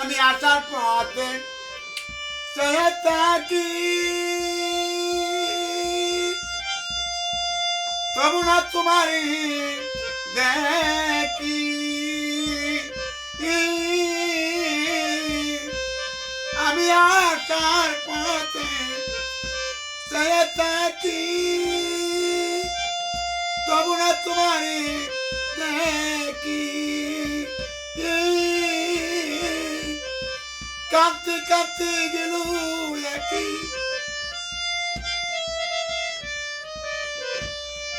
আমি আসার পথে চেয়ে থাকি। তবু না তোমারই দেখি। আমি আসার পথে চেয়ে থাকি। তবু না তোমারই দেখি। কাঁদতে কাঁদতে গেল একই।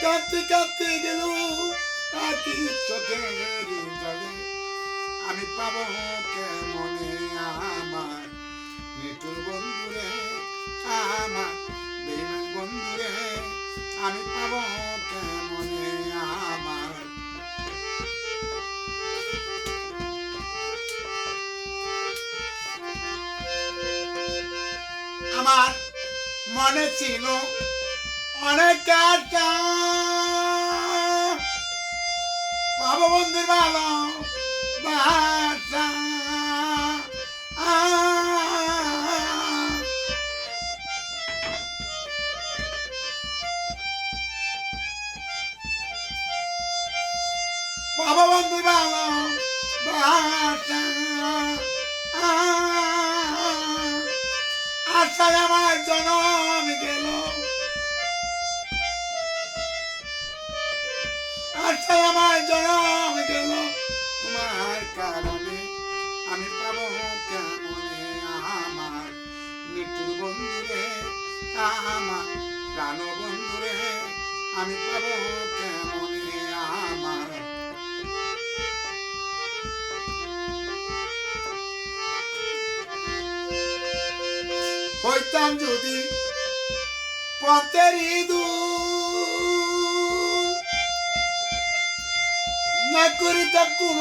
কাঁদতে কাঁদতে গেল একই চোখের জলে। আমি পাবো কেমনে আমার নিটুর বন্ধুরে, আমার বন্ধুরে? আমি পাবো আমার মনে ছিল অনেক আশা। বন্ধুর ভালো বাসা বন্ধুর ভালো বাসা আশায় আমার জনম গেল। আশায় আমার জনম গেল। তোমার কারণে আমি পাবো কেমনে? আমার মৃত্যুর বন্ধুরে, আমার প্রাণ বন্ধুরে আমি পাবো কেমনে? হইতাম যদি পথের ইঁদুর না করিতাম কোন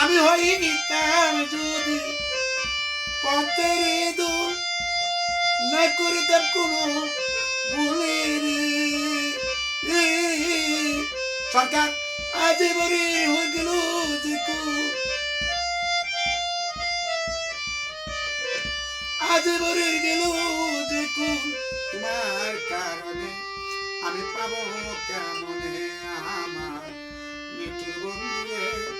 আমি হইতাম যদি পথের ইঁদুর না করিতাম কোন ভুলের সরকার আজে বরে হয়ে গেল আজ এবারে গেল যে তোমার কারণে আমি পাবো কেমন? আমার মিঠুর বন্ধু